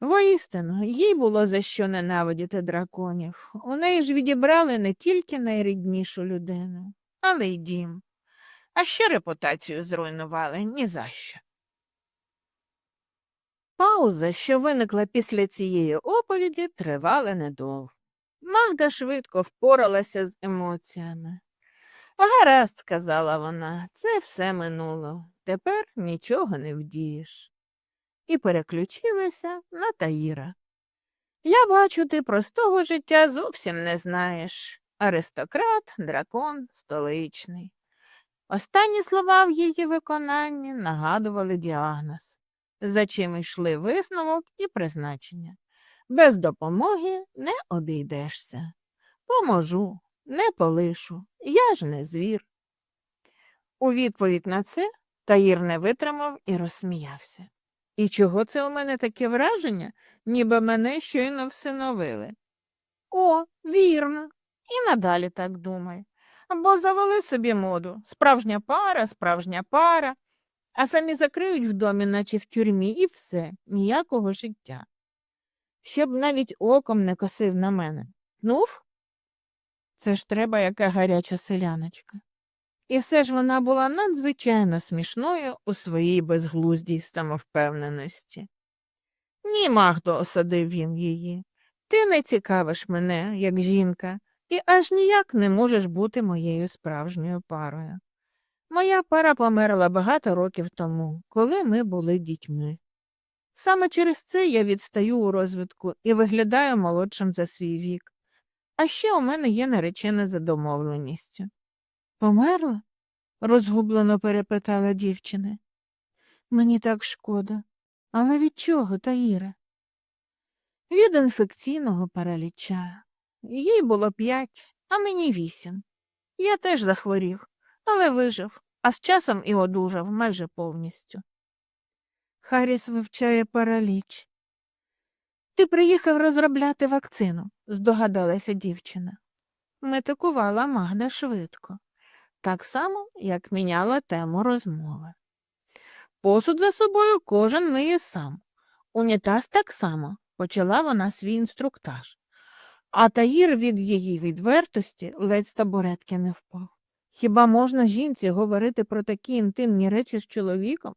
Воістину, їй було за що ненавидіти драконів. У неї ж відібрали не тільки найріднішу людину, але й дім. А ще репутацію зруйнували ні за що. Пауза, що виникла після цієї оповіді, тривала недовго. Магда швидко впоралася з емоціями. Гаразд, сказала вона, це все минуло. Тепер нічого не вдієш. І переключилася на Таїра. Я бачу, ти простого життя зовсім не знаєш. Аристократ, дракон, столичний. Останні слова в її виконанні нагадували діагноз, за чим йшли висновок і призначення. Без допомоги не обійдешся. Поможу, не полишу, я ж не звір. У відповідь на це Таїр не витримав і розсміявся. І чого це у мене таке враження, ніби мене щойно всиновили? О, вірно, і надалі так думай. Бо завели собі моду справжня пара, справжня пара, а самі закриють в домі, наче в тюрмі, і все, ніякого життя. Щоб навіть оком не косив на мене. Тнув? Це ж треба, яка гаряча селяночка. І все ж вона була надзвичайно смішною у своїй безглуздій самовпевненості. Ні, Магдо, осадив він її. Ти не цікавиш мене, як жінка, і аж ніяк не можеш бути моєю справжньою парою. Моя пара померла багато років тому, коли ми були дітьми. Саме через це я відстаю у розвитку і виглядаю молодшим за свій вік. А ще у мене є наречена за домовленістю. Померла? розгублено перепитала дівчина. Мені так шкода. Але від чого, Таїре? Від інфекційного параліча. Їй було п'ять, а мені вісім. Я теж захворів, але вижив, а з часом і одужав майже повністю. Харріс вивчає параліч. Ти приїхав розробляти вакцину, здогадалася дівчина. Метикувала Магда швидко, так само, як міняла тему розмови. Посуд за собою кожен миє сам. Унітаз так само, почала вона свій інструктаж. А Таїр від її відвертості ледь табуретки не впав. Хіба можна жінці говорити про такі інтимні речі з чоловіком?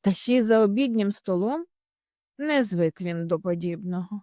Та ще й за обіднім столом? Не звик він до подібного.